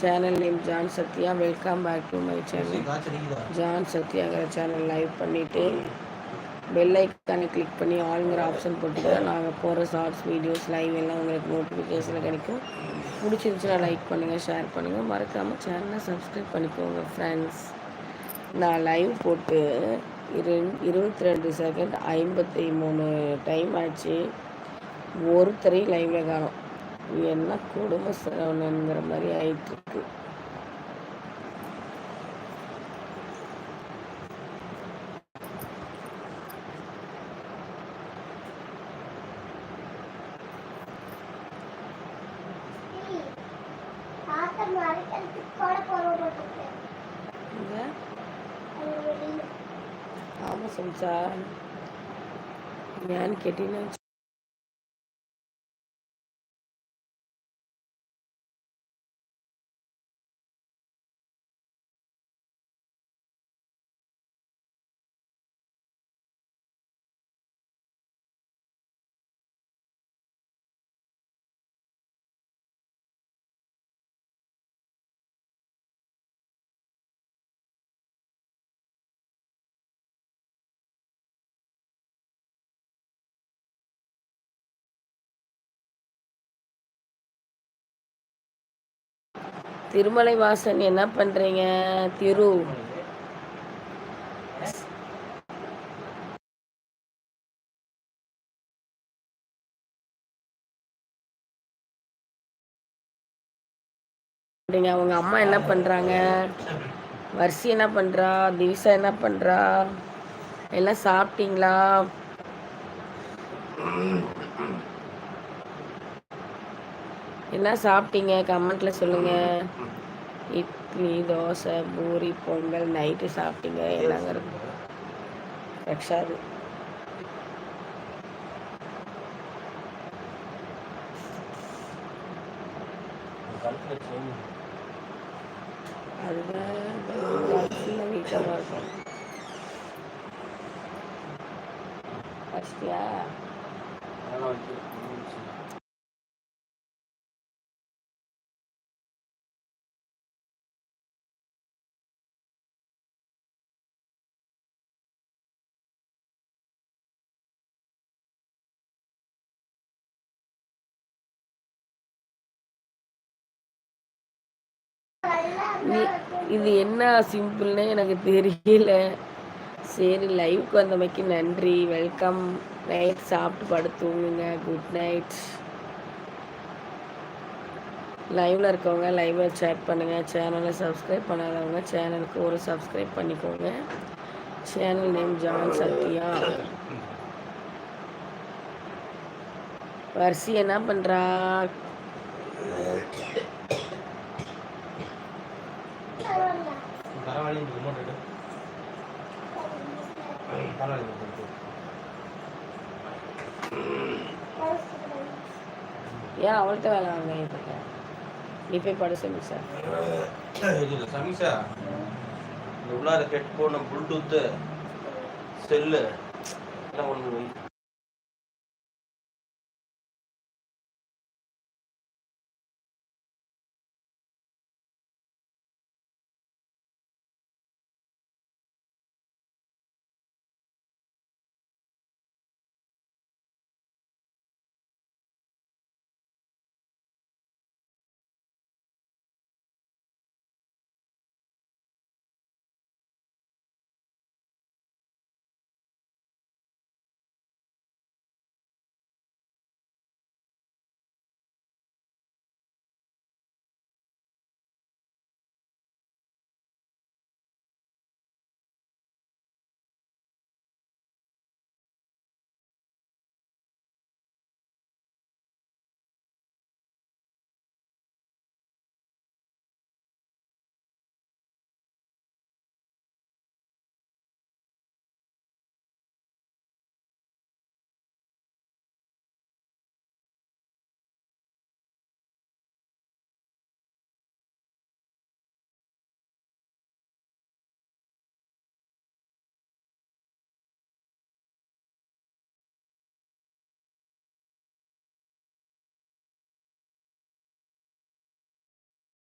Channel name John Sathya welcome back to my channel John சத்யாங்கிற channel live பண்ணிவிட்டு bell ஐக்கானை click பண்ணி ஆளுங்கிற option போட்டுக்கிட்டா நாங்கள் போகிற ஷார்ட்ஸ் வீடியோஸ் லைவ் எல்லாம் உங்களுக்கு நோட்டிஃபிகேஷனில் கிடைக்கும். பிடிச்சிருந்துச்சுன்னா லைக் பண்ணுங்கள் ஷேர் பண்ணுங்கள் மறக்காமல் சேனலை சப்ஸ்கிரைப் பண்ணிக்கோங்க ஃப்ரெண்ட்ஸ் நான் லைவ் போட்டு இரு இருபத்தி ரெண்டு செகண்ட் ஐம்பத்தி மூணு டைம் ஆச்சு. ஒருத்தரையும் லைவில் காணும். என்ன குடும்ப சிரவணுங்கிற மாதிரி ஆயிட்டுருக்கு. ஆமாம் சம்சா ஏன்னு கேட்டீங்கன்னா திருமலை வாசன் என்ன பண்றீங்க? திரு. அவங்க அம்மா என்ன பண்றாங்க? வர்ஷி என்ன பண்றா? திவிசா என்ன பண்றா? எல்லாம் சாப்பிட்டீங்களா? என்ன சாப்பிட்டீங்க? கமெண்ட்டில் சொல்லுங்கள் இட்லி தோசை பூரி பொங்கல் நைட்டு சாப்பிட்டீங்க. எல்லாங்கிறது ரக்ஷாது அதுதான் வீட்டில் இருக்கும். ஃபஸ்ட்டியா இது என்ன சிம்பிள்னு எனக்கு தெரியல. சரி லைவுக்கு வந்தமைக்கு நன்றி. வெல்கம் நைட் சாப்பிட்டு படுத்துவங்க குட் நைட் லைவில் இருக்கவங்க லைவில் சேட் பண்ணுங்கள் சேனலை சப்ஸ்கிரைப் பண்ணாதவங்க சேனலுக்கு ஒரு சப்ஸ்கிரைப் பண்ணிக்கோங்க. சேனல் நேம் ஜான் சத்யா வரிசி என்ன பண்ணுறா ஏன் அவள்கிட்ட வேலை வாங்கிட்டு இருக்க நீ போய் படு சமீஷா. சமீஷா? உள்ளார ஹெட்ஃபோன் ப்ளூடூத்து செல்லு. எல்லாம் ஒன்று